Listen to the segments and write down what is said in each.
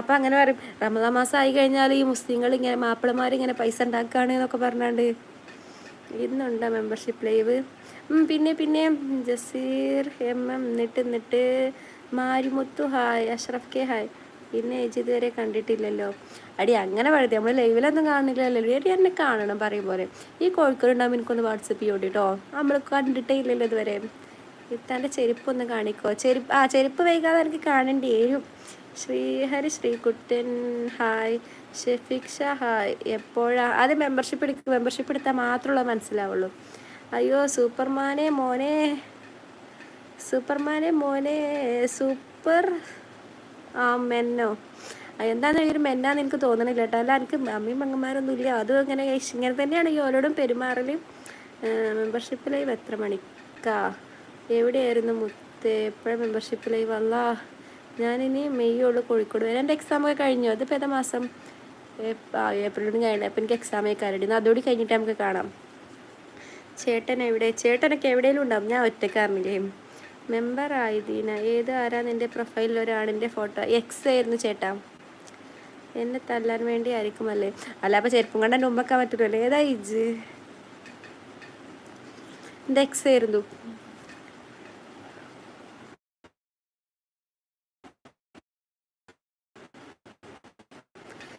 അപ്പം അങ്ങനെ പറയും റമദാൻ മാസം ആയി കഴിഞ്ഞാൽ ഈ മുസ്ലിങ്ങൾ ഇങ്ങനെ മാപ്പിളമാർ ഇങ്ങനെ പൈസ ഉണ്ടാക്കുകയാണ് എന്നൊക്കെ പറഞ്ഞാണ്ട് ഇന്നുണ്ടോ മെമ്പർഷിപ്പ് ലൈവ് പിന്നെ പിന്നെ ജസീർ എം എം എന്നിട്ട് എന്നിട്ട് Marimuthu hi Ashraf K hi. പിന്നെ ഏജ് ഇതുവരെ കണ്ടിട്ടില്ലല്ലോ. അടി അങ്ങനെ പഴുതി നമ്മൾ ലൈവിലൊന്നും കാണില്ലല്ലോ അടി എന്നെ കാണണം പറയും പോലെ. ഈ കോഴിക്കോട് ഉണ്ടാകുമ്പോൾ എനിക്കൊന്ന് വാട്സപ്പ് ചെയ്യോടി കേട്ടോ നമ്മൾ കണ്ടിട്ടേ ഇല്ലല്ലോ ഇതുവരെ. ഇത്താന്റെ ചെരുപ്പ് ഒന്ന് കാണിക്കോ. ചെരുപ്പ് ആ ചെരുപ്പ് വൈകാതെ എനിക്ക് കാണേണ്ടി വരും. ശ്രീഹരി ശ്രീകുട്ടൻ ഹായ് ഷെഫിക്ഷ ഹായ്. എപ്പോഴാ? അത് മെമ്പർഷിപ്പ് എടുക്കുക മെമ്പർഷിപ്പ് എടുത്താൽ മാത്രമുള്ള മനസ്സിലാവുള്ളൂ. അയ്യോ സൂപ്പർമാനെ മോനെ. സൂപ്പർമാനെ മോനെ. സൂപ്പർ. ആ മെന്നോ. എന്താണെന്ന് ഒരു മെന്നാന്ന് എനിക്ക് തോന്നണില്ല കേട്ടോ. അല്ല എനിക്ക് അമ്മയും പെങ്ങന്മാരൊന്നും ഇല്ല. അതും അങ്ങനെ ഇങ്ങനെ തന്നെയാണ് ഈ ഓരോടും പെരുമാറലും. മെമ്പർഷിപ്പ് ലൈവ് എത്ര മണിക്കാ? എവിടെയായിരുന്നു മുത്തേ? എപ്പോഴും മെമ്പർഷിപ്പ് ലൈവ് അല്ല ഞാനിനി മെയ്യുള്ളൂ കോഴിക്കോട് വരാം. എന്റെ എക്സാം ഒക്കെ കഴിഞ്ഞു. അതിപ്പോൾ ഏതാ മാസം? ഏപ്രിലും കഴിഞ്ഞു അപ്പം എനിക്ക് എക്സാം ഒക്കെ ആരടി അതോടി കഴിഞ്ഞിട്ട് നമുക്ക് കാണാം. ചേട്ടൻ എവിടെ? ചേട്ടനൊക്കെ എവിടെയെങ്കിലും ഉണ്ടാവും. ഞാൻ ഒറ്റക്കാരനില്ലേ മെമ്പർ ആയതീന. ഏത് ആരാ നിന്റെ പ്രൊഫൈലിൽ ഒരാണിന്റെ ഫോട്ടോ എക്സ് ആയിരുന്നു ചേട്ടാ. എന്നെ തല്ലാൻ വേണ്ടി ആയിരിക്കും അല്ലേ? അല്ല അപ്പോൾ ചെരുപ്പും കണ്ട മുമ്പൊക്കെ പറ്റുമല്ലോ ഏതാ ഇജ് എന്റെ എക്സ് ആയിരുന്നു.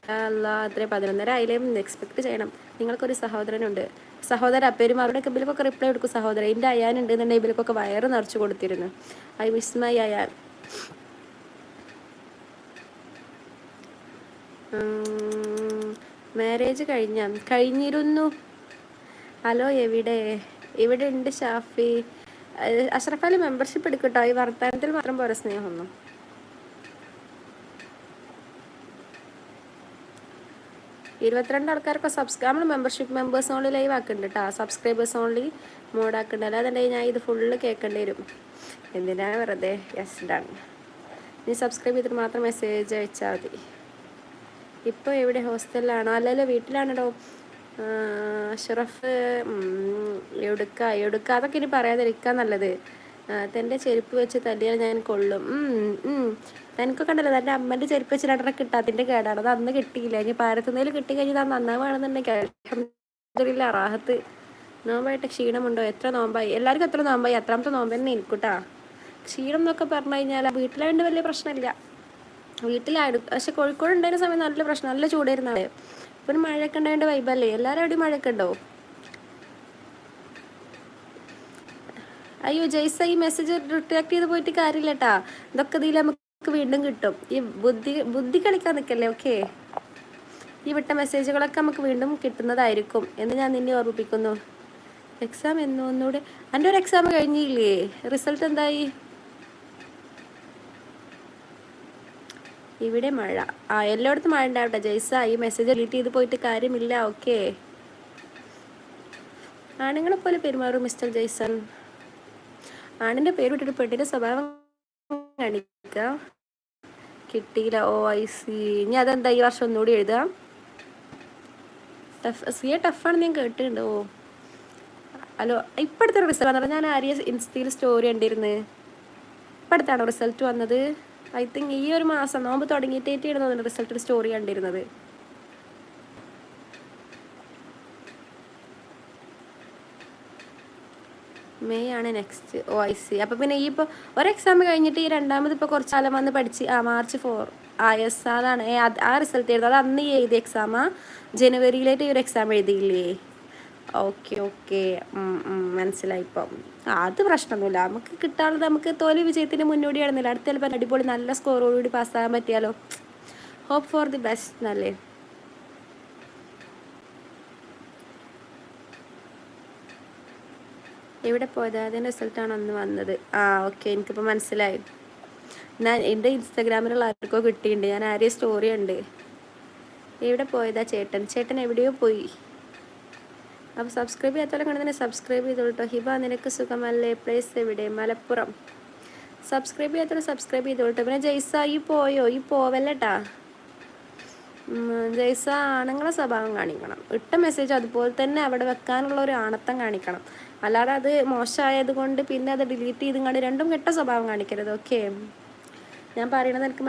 അല്ല അത്രയും പതിനൊന്നര ആയാലും എക്സ്പെക്ട് ചെയ്യണം. നിങ്ങൾക്കൊരു സഹോദരനുണ്ട്. സഹോദര പെരുമാറുടെ ഇബിലൊക്കെ റിപ്ലൈ കൊടുക്കും. സഹോദരൻ എന്റെ അയാനുണ്ട് എന്നുണ്ടെങ്കിൽ ഇബിലൊക്കെ വയറ് നിറച്ച് കൊടുത്തിരുന്നു. I miss my Ayaan marriage കഴിഞ്ഞ? കഴിഞ്ഞിരുന്നു. ഹലോ എവിടെ? ഇവിടെ ഉണ്ട് ഷാഫി അഷ്റഫ് മെമ്പർഷിപ്പ് എടുക്കട്ടോ. ഈ വർത്തമാനത്തിൽ മാത്രം പോരെ സ്നേഹമൊന്നും. ഇരുപത്തിരണ്ട് ആൾക്കാർക്ക് സബ്സ്ക്രൈബ് നമ്മൾ മെമ്പർഷിപ്പ് മെമ്പേഴ്സ് ഓൺലി ലൈവ് ആക്കുന്നുണ്ട് കേട്ടോ സബ്സ്ക്രൈബേഴ്സ് ഓൺലി മോഡ് ആക്കുന്നുണ്ട് അല്ലാതെ ഞാൻ ഇത് ഫുള്ള് കേൾക്കേണ്ടി വരും. എന്തിനാണ് വെറുതെ? യെസ് ഡൺ നീ സബ്സ്ക്രൈബ് ചെയ്തിട്ട് മാത്രം മെസ്സേജ് അയച്ചാൽ മതി. ഇപ്പോൾ എവിടെ? ഹോസ്റ്റലിലാണോ അല്ലല്ലോ വീട്ടിലാണോ അഷറഫ് എടുക്ക എടുക്ക അതൊക്കെ ഇനി പറയാതിരിക്കാൻ നല്ലത്. തന്റെ ചെരുപ്പ് വെച്ച് തല്ലിയാൽ ഞാൻ കൊള്ളും. തനിക്കൊക്കെ ഉണ്ടല്ലോ തന്റെ അമ്മന്റെ ചെരുപ്പ് വെച്ച് രണ്ടെണ്ണം കിട്ടാത്തിന്റെ കേടാണ്. അത് അന്ന് കിട്ടിയില്ല. ഇനി പാരത്തുന്നതിൽ കിട്ടി കഴിഞ്ഞാൽ അത് നന്നാവുകയാണെന്നുണ്ടെങ്കിൽ റാഹത്ത്. നോമ്പായിട്ട് ക്ഷീണമുണ്ടോ? എത്ര നോമ്പായി? എല്ലാവർക്കും എത്ര നോമ്പായി? എത്രാമത്തെ നോമ്പ് തന്നെ ഇരിക്കൂട്ടാ ക്ഷീണം എന്നൊക്കെ പറഞ്ഞു കഴിഞ്ഞാൽ വീട്ടിലായതുകൊണ്ട് വലിയ പ്രശ്നമില്ല. വീട്ടിലായിരുന്നു പക്ഷെ കോഴിക്കോട് ഉണ്ടായിരുന്ന സമയം നല്ല പ്രശ്നം നല്ല ചൂടായിരുന്നു ഇപ്പം മഴയൊക്കെ ഉണ്ടായതുകൊണ്ട് വൈബല്ലേ എല്ലാവരും എവിടെയും മഴയൊക്കെ ഉണ്ടോ? അയ്യോ ജയ്സ ഈ മെസ്സേജ് റിട്രാക്ട് ചെയ്ത് പോയിട്ട് കാര്യമില്ല കേട്ടാ ഇതൊക്കെ ഇതിൽ നമുക്ക് വീണ്ടും കിട്ടും. ഈ ബുദ്ധി ബുദ്ധി കളിക്കാൻ നിൽക്കല്ലേ ഓക്കെ ഈ വിട്ട മെസ്സേജുകളൊക്കെ നമുക്ക് വീണ്ടും കിട്ടുന്നതായിരിക്കും എന്ന് ഞാൻ നിന്നെ ഓർമ്മിപ്പിക്കുന്നു. എക്സാം എന്നോ ഒന്നുകൂടെ? എന്റെ ഒരു എക്സാം കഴിഞ്ഞില്ലേ? റിസൾട്ട് എന്തായി? ഇവിടെ മഴ. ആ എല്ലായിടത്തും മഴ ഉണ്ടാവട്ടെ ജയ്സ. ഈ മെസ്സേജ് ഡിലീറ്റ് ചെയ്ത് പോയിട്ട് കാര്യമില്ല ഓക്കെ ആണുങ്ങളെ പോലെ പെരുമാറും മിസ്റ്റർ ജയ്സൺ ആണിന്റെ പേര് വിട്ടിട്ട് പെണ്ണിന്റെ സ്വഭാവം കാണിക്കുക കിട്ടിയില്ല. ഓ ഐ സി ഇനി അതെന്താ ഈ വർഷം ഒന്നുകൂടി എഴുതാം? ടഫ് സി എ ടഫാണെന്ന് ഞാൻ കേട്ടിട്ടുണ്ട്. ഓ. ഹലോ ഇപ്പോഴത്തെ റിസൾട്ട് വന്നത് ഞാൻ ആര്യ ഇൻസ്റ്റയിൽ സ്റ്റോറി കണ്ടിരുന്നു. ഇപ്പോഴത്താണോ റിസൾട്ട് വന്നത്? ഐ തിങ്ക് ഈ ഒരു മാസം നോമ്പ് തുടങ്ങിയിട്ടേറ്റായിരുന്നു റിസൾട്ട് സ്റ്റോറി കണ്ടിരുന്നത്. മെയ് ആണ് നെക്സ്റ്റ് ഓ ഐ സി അപ്പോൾ പിന്നെ ഈ ഇപ്പോൾ ഒരു എക്സാം കഴിഞ്ഞിട്ട് ഈ രണ്ടാമത് ഇപ്പോൾ കുറച്ച് കാലം വന്ന് പഠിച്ച് ആ മാർച്ച് ഫോർ ആ എസ് അതാണ്. ആ റിസൾട്ട് എഴുതുന്നത് അത് അന്ന് എഴുതിയ എക്സാമാ ജനുവരിയിലായിട്ട് ഈ ഒരു എക്സാം എഴുതിയില്ലേ? ഓക്കെ ഓക്കെ മനസ്സിലായി ഇപ്പം. അത് പ്രശ്നമൊന്നുമില്ല. നമുക്ക് കിട്ടാനുള്ളത് നമുക്ക് തോൽവി വിജയത്തിന് മുന്നോടിയാണെന്നില്ല അടുത്ത ചിലപ്പോൾ അടിപൊളി നല്ല സ്കോറോടുകൂടി പാസ്സാകാൻ പറ്റിയാലോ? ഹോപ്പ് ഫോർ ദി ബെസ്റ്റ് എന്നല്ലേ? എവിടെ പോയത്? അതിന്റെ റിസൾട്ടാണ് അന്ന് വന്നത്? ആ ഓക്കെ എനിക്കിപ്പോൾ മനസ്സിലായി. ഞാൻ എന്റെ ഇൻസ്റ്റാഗ്രാമിലുള്ള ആർക്കോ കിട്ടിയിട്ടുണ്ട്. ഞാൻ ആരെയും സ്റ്റോറി ഉണ്ട് എവിടെ പോയതാ ചേട്ടൻ? ചേട്ടൻ എവിടെയോ പോയി. അപ്പോൾ സബ്സ്ക്രൈബ് ചെയ്യാത്തവരെ കണ്ടതിനെ സബ്സ്ക്രൈബ് ചെയ്തോട്ടോ ഹിബ നിനക്ക് സുഖമല്ലേ? പ്ലേസ് എവിടെ? മലപ്പുറം. സബ്സ്ക്രൈബ് ചെയ്യാത്തവരെ സബ്സ്ക്രൈബ് ചെയ്തോട്ടോ പിന്നെ ജയ്സ ഈ പോയോ? ഈ പോവല്ലേട്ടാ ജയ്സ ആണുങ്ങളെ സ്വഭാവം കാണിക്കണം. ഇട്ട മെസ്സേജ് അതുപോലെ തന്നെ അവിടെ വെക്കാനുള്ള ഒരു ആണത്തം കാണിക്കണം. അല്ലാതെ അത് മോശമായത് കൊണ്ട് പിന്നെ അത് ഡിലീറ്റ് ചെയ്തും കണ്ട് രണ്ടും കെട്ട സ്വഭാവം കാണിക്കരുത് ഓക്കെ ഞാൻ പറയണത് എനിക്ക്